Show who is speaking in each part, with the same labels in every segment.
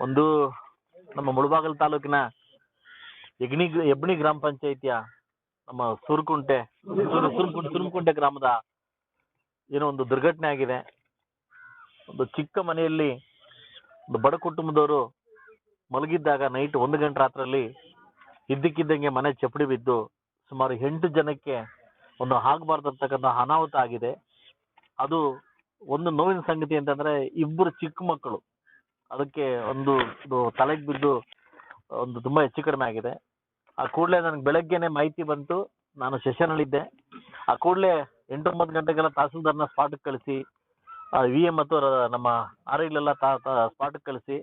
Speaker 1: ಒಂದು ನಮ್ಮ ಮುಳಬಾಗಲ್ ತಾಲೂಕಿನ ಯಗ್ನಿ ಹೆಬ್ಣಿ ಗ್ರಾಮ ಪಂಚಾಯಿತಿಯ ನಮ್ಮ ಸುರ್ಕುಂಟೆ, ಸುರ್- ಸುರ್ಕುಂಟೆ ಸುರ್ಕುಂಟೆ ಗ್ರಾಮದ ಏನೋ ಒಂದು ದುರ್ಘಟನೆ ಆಗಿದೆ. ಒಂದು ಚಿಕ್ಕ ಮನೆಯಲ್ಲಿ ಒಂದು ಬಡ ಕುಟುಂಬದವರು ಮಲಗಿದ್ದಾಗ ನೈಟ್ ಒಂದು ಗಂಟೆ ರಾತ್ರಲ್ಲಿ ಇದ್ದಕ್ಕಿದ್ದಂಗೆ ಮನೆ ಚಪ್ಪಡಿ ಬಿದ್ದು ಸುಮಾರು ಎಂಟು ಜನಕ್ಕೆ ಒಂದು ಆಗಬಾರ್ದಂತಕ್ಕಂಥ ಅನಾಹುತ ಆಗಿದೆ. ಅದು ಒಂದು ನೋವಿನ ಸಂಗತಿ ಅಂತಂದ್ರೆ ಇಬ್ಬರು ಚಿಕ್ಕ ಮಕ್ಕಳು. ಅದಕ್ಕೆ ಒಂದು ತಲೆಗೆ ಬಿದ್ದು, ಒಂದು ತುಂಬಾ ಹೆಚ್ಚು ಕಡಿಮೆ ಆಗಿದೆ. ಆ ಕೂಡಲೇ ನನಗೆ ಬೆಳಗ್ಗೆನೆ ಮಾಹಿತಿ ಬಂತು. ನಾನು ಸೆಷನಲ್ಲಿದ್ದೆ ಆ ಕೂಡಲೇ ಎಂಟೊಂಬತ್ತು ಗಂಟೆಗೆಲ್ಲ ತಹಸೀಲ್ದಾರ್ನ ಸ್ಪಾಟ್ಗೆ ಕಳಿಸಿ ವಿ ಎಂ ಮತ್ತು ನಮ್ಮ ಆರ್ ಐಲೆಲ್ಲ ತಾ ಸ್ಪಾಟ್ಗೆ ಕಳಿಸಿ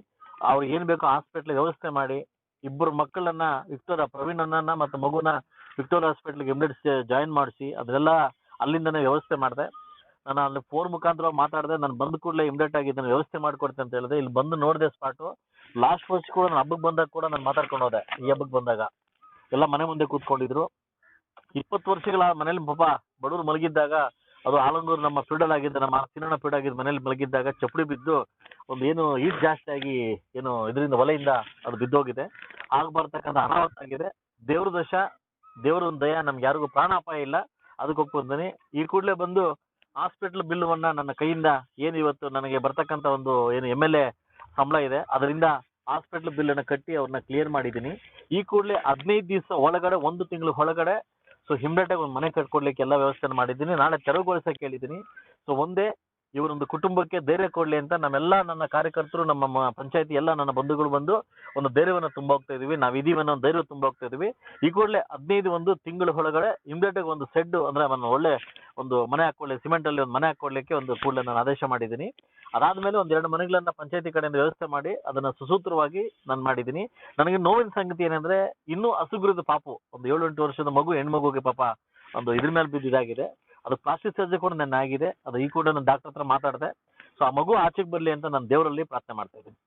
Speaker 1: ಅವ್ರಿಗೆ ಏನು ಬೇಕೋ ಹಾಸ್ಪಿಟ್ಲಿಗೆ ವ್ಯವಸ್ಥೆ ಮಾಡಿ ಇಬ್ಬರು ಮಕ್ಕಳನ್ನ ವಿಕ್ಟೋರಿಯಾ ಪ್ರವೀಣನ್ನ ಮತ್ತು ಮಗುನ ವಿಕ್ಟೋರಿಯಾ ಹಾಸ್ಪಿಟ್ಲಿಗೆ ಎಮ್ಲೆಟ್ಸ್ ಜಾಯಿನ್ ಮಾಡಿಸಿ ಅದೆಲ್ಲ ಅಲ್ಲಿಂದನೇ ವ್ಯವಸ್ಥೆ ಮಾಡಿದೆ. ನಾನು ಅಲ್ಲಿ ಫೋನ್ ಮುಖಾಂತರ ಮಾತಾಡಿದೆ ನಾನು ಬಂದ ಕೂಡಲೇ ಇಮಿಡಿಯೇಟ್ ಆಗಿ ಇದನ್ನ ವ್ಯವಸ್ಥೆ ಮಾಡಿಕೊಡ್ತೇನೆ ಅಂತ ಹೇಳಿದೆ. ಇಲ್ಲಿ ಬಂದು ನೋಡಿದೆ ಸ್ಪಾಟು ಲಾಸ್ಟ್ ಫಸ್ಟ್ ಕೂಡ ನಾನು ಹಬ್ಬಕ್ಕೆ ಬಂದಾಗ ಕೂಡ ನಾನು ಮಾತಾಡ್ಕೊಂಡು ಹೋದೆ ಈ ಹಬ್ಬಕ್ಕೆ ಬಂದಾಗ. ಎಲ್ಲ ಮನೆ ಮುಂದೆ ಕೂತ್ಕೊಂಡಿದ್ರು. ಇಪ್ಪತ್ತು ವರ್ಷಗಳ ಮನೇಲಿ ಪಾಪ ಬಡವರು ಮಲಗಿದ್ದಾಗ ಅದು ಆಲಂಗೂರು ನಮ್ಮ ಫೀಲ್ಡಲ್ಲಿ ಆಗಿದ್ದ ನಮ್ಮ ಚಿನ್ನಣ್ಣ ಫೀಲ್ಡ್ ಆಗಿದ್ದ ಮನೇಲಿ ಮಲಗಿದ್ದಾಗ ಚಪ್ಪಡಿ ಬಿದ್ದು ಒಂದು ಏನು ಈಟ್ ಜಾಸ್ತಿ ಆಗಿ ಏನು ಇದರಿಂದ ಒಲೆಯಿಂದ ಅದು ಬಿದ್ದೋಗಿದೆ. ಆಗ ಬರ್ತಕ್ಕಂಥ ಅನಾಹುತ ಆಗಿದೆ. ದೇವ್ರ ದಶ ದೇವ್ರ ದಯ, ನಮ್ಗೆ ಯಾರಿಗೂ ಪ್ರಾಣಾಪಾಯ ಇಲ್ಲ. ಅದಕ್ಕೆ ಈ ಕೂಡಲೇ ಬಂದು ಹಾಸ್ಪಿಟ್ಲ್ ಬಿಲ್ಲುವನ್ನ ನನ್ನ ಕೈಯಿಂದ ಏನು ಇವತ್ತು ನನಗೆ ಬರ್ತಕ್ಕಂಥ ಒಂದು ಏನು ಎಂ ಎಲ್ ಎ ಸಂಬಳ ಇದೆ, ಅದರಿಂದ ಹಾಸ್ಪಿಟ್ಲ್ ಬಿಲ್ಲನ್ನು ಕಟ್ಟಿ ಅವ್ರನ್ನ ಕ್ಲಿಯರ್ ಮಾಡಿದ್ದೀನಿ. ಈ ಕೂಡಲೇ ಹದಿನೈದು ದಿವಸ ಒಳಗಡೆ, ಒಂದು ತಿಂಗಳು ಒಳಗಡೆ ಸೊ ಹಿಮ್ಡೆಟಾಗಿ ಒಂದು ಮನೆ ಕಟ್ಕೊಡ್ಲಿಕ್ಕೆ ಎಲ್ಲ ವ್ಯವಸ್ಥೆ ಮಾಡಿದ್ದೀನಿ. ನಾಳೆ ತೆರವುಗೊಳಿಸಕ್ಕೆ ಹೇಳಿದ್ದೀನಿ. ಸೊ ಒಂದೇ ಇವರೊಂದು ಕುಟುಂಬಕ್ಕೆ ಧೈರ್ಯ ಕೊಡಲಿ ಅಂತ ನಮ್ಮೆಲ್ಲ ನನ್ನ ಕಾರ್ಯಕರ್ತರು, ನಮ್ಮ ಪಂಚಾಯತಿ ಎಲ್ಲ ನನ್ನ ಬಂಧುಗಳು ಬಂದು ಒಂದು ಧೈರ್ಯವನ್ನು ತುಂಬ ಹೋಗ್ತಾ ಇದೀವಿ. ನಾವು ಇದೀವಿ ಅನ್ನೋ ಧೈರ್ಯ ತುಂಬ ಹೋಗ್ತಾ ಇದೀವಿ. ಈ ಕೂಡಲೇ ಹದಿನೈದು ಒಂದು ತಿಂಗಳ ಒಳಗಡೆ ಇಮ್ಡಿಯೇಟಾಗಿ ಒಂದು ಸೆಡ್ ಅಂದ್ರೆ ಒಂದು ಒಳ್ಳೆ ಒಂದು ಮನೆ ಹಾಕೊಳ್ಳಿ ಸಿಮೆಂಟ್ ಅಲ್ಲಿ ಒಂದು ಮನೆ ಹಾಕೊಳ್ಳಿಕ್ಕೆ ಒಂದು ಕೂಡಲೇ ನಾನು ಆದೇಶ ಮಾಡಿದ್ದೀನಿ. ಅದಾದ್ಮೇಲೆ ಒಂದು ಎರಡು ಮನೆಗಳನ್ನ ಪಂಚಾಯತಿ ಕಡೆಯಿಂದ ವ್ಯವಸ್ಥೆ ಮಾಡಿ ಅದನ್ನ ಸುಸೂತ್ರವಾಗಿ ನಾನು ಮಾಡಿದ್ದೀನಿ. ನನಗೆ ನೋವಿನ ಸಂಗತಿ ಏನಂದ್ರೆ ಇನ್ನೂ ಹಸುಗುರದ ಪಾಪು. ಒಂದು ಏಳು ಎಂಟು ವರ್ಷದ ಮಗು, ಹೆಣ್ಮಗುಗೆ ಪಾಪ ಒಂದು ಇದ್ರ ಮೇಲೆ ಬಿದ್ದು ಇದಾಗಿದೆ ಅದು ಪ್ಲಾಸ್ಟಿಕ್ ಸರ್ಜರಿ ಕೂಡ ನನ್ನ ಆಗಿದೆ. ಅದು ಈ ಕೂಡ ನಾನು ಡಾಕ್ಟರ್ ಹತ್ರ ಮಾತಾಡಿದೆ. ಸೊ ಆ ಮಗು ಆಚೆಗೆ ಬರಲಿ ಅಂತ ನಾನು ದೇವರಲ್ಲಿ ಪ್ರಾರ್ಥನೆ ಮಾಡ್ತಾ ಇದ್ದೀನಿ.